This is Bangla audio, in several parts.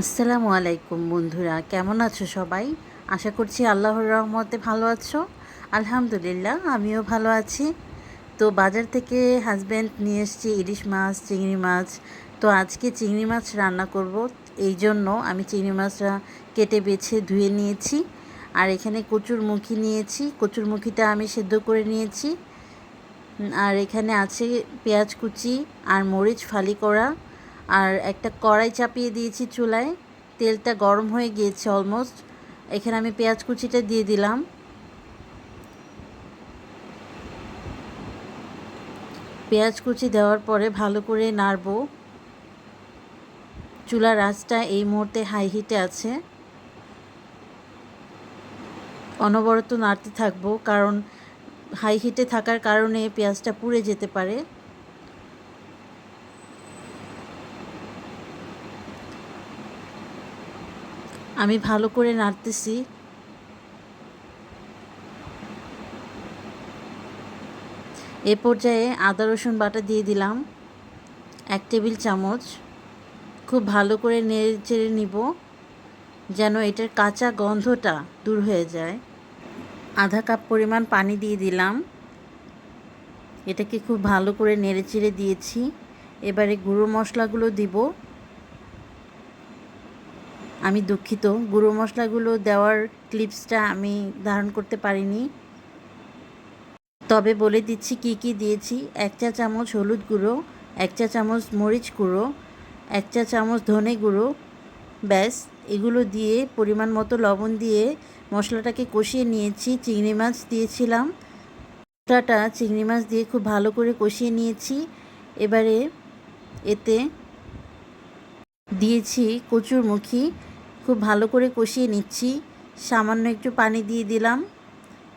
আসসালামু আলাইকুম বন্ধুরা, কেমন আছো সবাই? আশা করছি আল্লাহর রহমতে ভালো আছো। আলহামদুলিল্লাহ, আমিও ভালো আছি। তো বাজার থেকে হাজব্যান্ড নিয়ে এসেছি ইলিশ মাছ, চিংড়ি মাছ। তো আজকে চিংড়ি মাছ রান্না করব। এই জন্য আমি চিংড়ি মাছটা কেটে বেছে ধুয়ে নিয়েছি। আর এখানে কচুর মুখি নিয়েছি। কচুর মুখিটা আমি সেদ্ধ করে নিয়েছি। আর এখানে আছে পেঁয়াজ কুচি আর মরিচ ফালি করা। আর একটা কড়াই চাপিয়ে দিয়েছি চুলায়। তেলটা গরম হয়ে গিয়েছে অলমোস্ট এখানে আমি পেঁয়াজ কুচিটা দিয়ে দিলাম। পেঁয়াজ কুচি দেওয়ার পরে ভালো করে নাড়ব। চুলার আঁচটা এই মুহূর্তে হাই হিটে আছে। অনবরত নাড়তে থাকব, কারণ হাই হিটে থাকার কারণে পেঁয়াজটা পুড়ে যেতে পারে। আমি ভালো করে নাড়তেছি। এ পর্যায়ে আদা, রসুন বাটা দিয়ে দিলাম। এক টেবিল চামচ। খুব ভালো করে নেড়ে চেড়ে নিব, যেন এটার কাঁচা গন্ধটা দূর হয়ে যায়। আধা কাপ পরিমাণ পানি দিয়ে দিলাম। এটাকে খুব ভালো করে নেড়ে চেড়ে দিয়েছি। এবারে গুঁড়ো মশলাগুলো দিব। আমি দুঃখিত। গুঁড়ো মশলাগুলো দেওয়ার ক্লিপসটা আমি ধারণ করতে পারিনি। তবে বলে দিচ্ছি কি কি দিয়েছি। এক চা চামচ হলুদ গুঁড়ো, এক চা চামচ মরিচ গুঁড়ো, এক চা চামচ ধনে গুঁড়ো, ব্যাস। এগুলো দিয়ে পরিমাণ মতো লবণ দিয়ে মশলাটাকে কষিয়ে নিয়েছি, চিংড়ি মাছ দিয়েছিলাম। মশলাটা চিংড়ি মাছ দিয়ে খুব ভালো করে কষিয়ে নিয়েছি। এবারে এতে দিয়েছি কচুর মুখী খুব ভালো করে কষিয়ে নিচ্ছি। সামান্য একটু পানি দিয়ে দিলাম।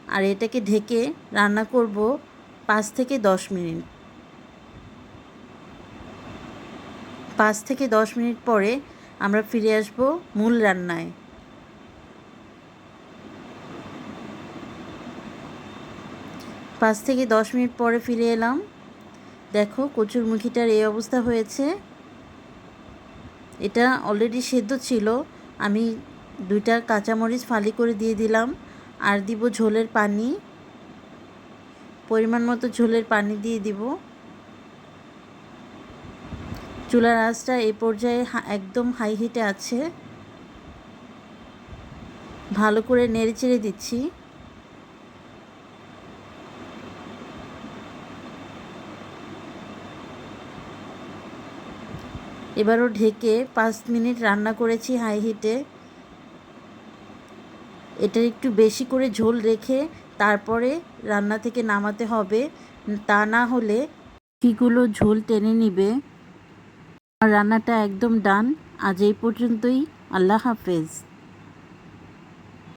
আর এটাকে ঢেকে রান্না করব পাঁচ থেকে দশ মিনিট। পাঁচ থেকে দশ মিনিট পরে আমরা ফিরে আসব মূল রান্নায়। পাঁচ থেকে দশ মিনিট পরে ফিরে এলাম। দেখো কচুর মুখিটার এই অবস্থা হয়েছে। এটা অলরেডি সেদ্ধ ছিল। আমি দুইটা কাঁচামরিচ ফালি করে দিয়ে দিলাম আর দিব ঝোলের পানি। পরিমাণ মতো ঝোলের পানি দিয়ে দিব। চুলার আঁচটা এই পর্যায়ে একদম হাই হিটে আছে। ভালো করে নেড়ে চেড়ে দিচ্ছি। এবারও ঢেকে পাঁচ মিনিট রান্না করেছি হাই হিটে এটা একটু বেশি করে ঝোল রেখে তারপরে রান্না থেকে নামাতে হবে। তা না হলে কিগুলো ঝোল টেনে নিবে। আর রান্নাটা একদম ডান। আজ এই পর্যন্তই। আল্লাহ হাফেজ।